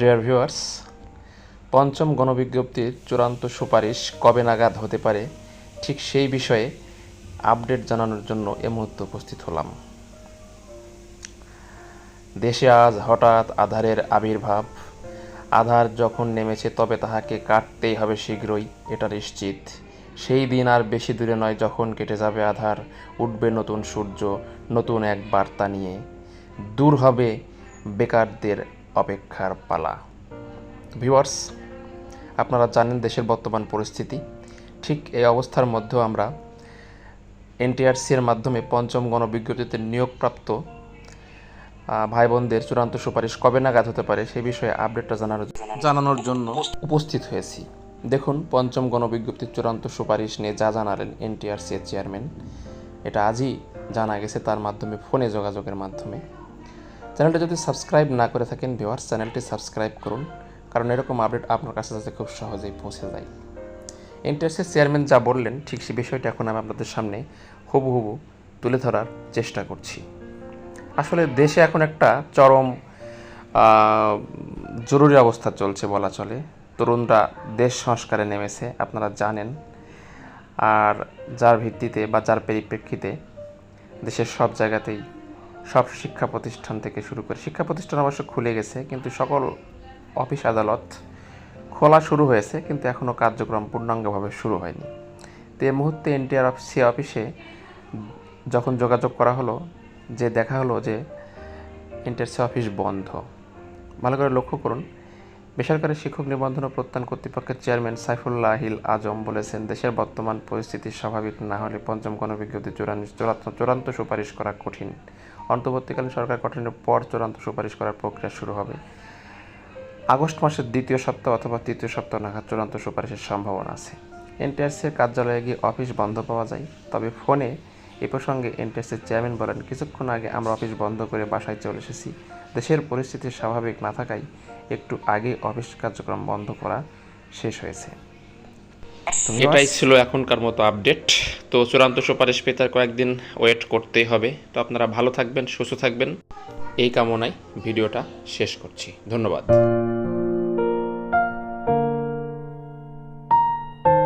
Dear viewers পঞ্চম গণবিজ্ঞপ্তির চূড়ান্ত সুপারিশ কবে নাগাদ হতে পারে? ঠিক সেই বিষয়ে আপডেট জানানোর জন্য এ মুহূর্তে উপস্থিত হলাম। দেশে আজ হঠাৎ আধারের আবির্ভাব। আধার যখন নেমেছে তবে তাহাকে কাটতেই হবে শীঘ্রই, এটা নিশ্চিত। সেই দিন আর বেশি দূরে নয় যখন কেটে যাবে আধার, উঠবে নতুন সূর্য, নতুন এক বার্তা নিয়ে। দূর হবে বেকারদের অপেক্ষার পালা। ভিউয়ার্স আপনারা জানেন দেশের বর্তমান পরিস্থিতি। ঠিক এই অবস্থার মধ্যেও আমরা এনটিআরসি এর মাধ্যমে পঞ্চম গণবিজ্ঞপ্তিতে নিয়োগপ্রাপ্ত ভাই বোনদের চূড়ান্ত সুপারিশ কবে নাগাদ হতে পারে সেই বিষয়ে আপডেটটা জানার জানানোর জন্য উপস্থিত হয়েছি। দেখুন পঞ্চম গণবিজ্ঞপ্তির চূড়ান্ত সুপারিশ নিয়ে যা জানালেন এনটিআরসি এর চেয়ারম্যান এটা আজই জানা গেছে তার মাধ্যমে ফোনে যোগাযোগের মাধ্যমে। চ্যানেলটা যদি সাবস্ক্রাইব না করে থাকেন ভিওয়ার্স চ্যানেলটি সাবস্ক্রাইব করুন, কারণ এরকম আপডেট আপনার কাছে যাতে খুব সহজেই পৌঁছে যায়। এনটিআরসির চেয়ারম্যান যা বললেন, ঠিক সেই বিষয়টা এখন আমি আপনাদের সামনে হুবহু তুলে ধরার চেষ্টা করছি। আসলে দেশে এখন একটা চরম জরুরি অবস্থা চলছে বলা চলে। তরুণরা দেশ সংস্কারে নেমেছে, আপনারা জানেন। আর যার ভিত্তিতে বা যার পরিপ্রেক্ষিতে দেশের সব জায়গাতেই সব শিক্ষা প্রতিষ্ঠান থেকে শুরু করে, শিক্ষা প্রতিষ্ঠান অবশ্য খুলে গেছে, কিন্তু সকল অফিস আদালত খোলা শুরু হয়েছে, কিন্তু এখনও কার্যক্রম পূর্ণাঙ্গভাবে শুরু হয়নি। তো এই মুহূর্তে এনটিআর সি অফিসে যখন যোগাযোগ করা হলো, যে দেখা হলো যে এনটিআরসি অফিস বন্ধ। ভালো করে লক্ষ্য করুন, বেসরকারি শিক্ষক নিবন্ধন ও প্রত্যান কর্তৃপক্ষের চেয়ারম্যান সাইফুল্লাহ হিল আজম বলেছেন, দেশের বর্তমান পরিস্থিতি স্বাভাবিক না হলে পঞ্চম গণবিজ্ঞপ্তি চূড়ান্ত- চূড়ান্ত সুপারিশ করা কঠিন। অন্তর্বর্তীকালীন সরকার গঠনের পর চূড়ান্ত সুপারিশ করার প্রক্রিয়া শুরু হবে। আগস্ট মাসের দ্বিতীয় সপ্তাহ অথবা তৃতীয় সপ্তাহ নাগাদ চূড়ান্ত সুপারিশের সম্ভাবনা আছে। এনটিআরসির কার্যালয়ে গিয়ে অফিস বন্ধ পাওয়া যায়। তবে ফোনে এ প্রসঙ্গে এনটিআরসির চেয়ারম্যান বলেন, কিছুক্ষণ আগে আমরা অফিস বন্ধ করে বাসায় চলে এসেছি। দেশের পরিস্থিতি স্বাভাবিক না থাকায় একটু আগে অফিস কার্যক্রম বন্ধ করা শেষ হয়েছে। এটাই ছিল এখনকার মতো আপডেট তো চূড়ান্ত সুপারিশ পেতে আর কয়েকদিন ওয়েট করতেই হবে। তো আপনারা ভালো থাকবেন সুস্থ থাকবেন। এই কামনায় ভিডিওটা শেষ করছি। ধন্যবাদ।